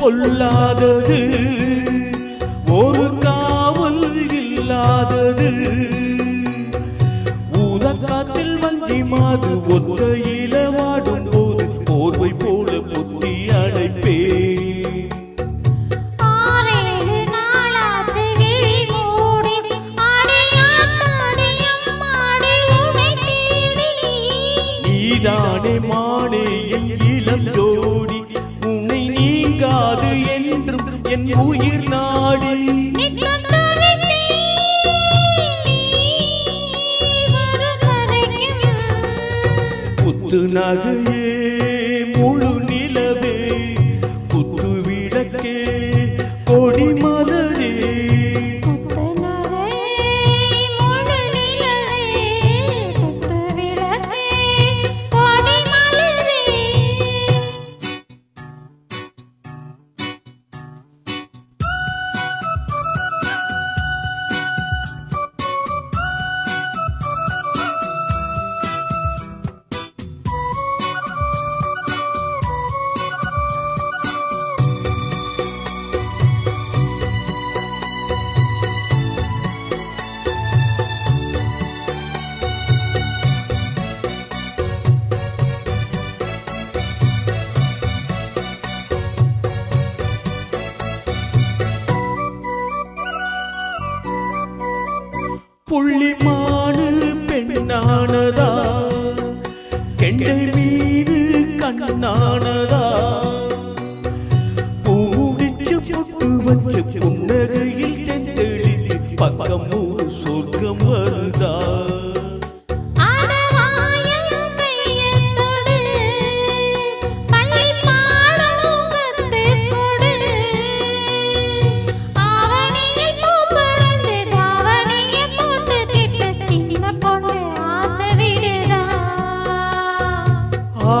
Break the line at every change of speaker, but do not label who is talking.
பொல்லாதது ஒரு காவல் இல்லாதது. ஊதக்காத்தில் வஞ்சி மாது ஒத்தையில வாடும் போது போர்வை போல புத்தி அடைப்பே
ஆறேழு நாளாச்சு
என் உயிர் நாடி. புத்து நகையே. புள்ளிமானு பெண்ணானதா? கெண்டை மீது கண்ணானதா? பூடிச்சு புட்டு வச்சு புன்னகையில் தெளித்து பக்கம் ஒரு சொர்க்கம் வருதா?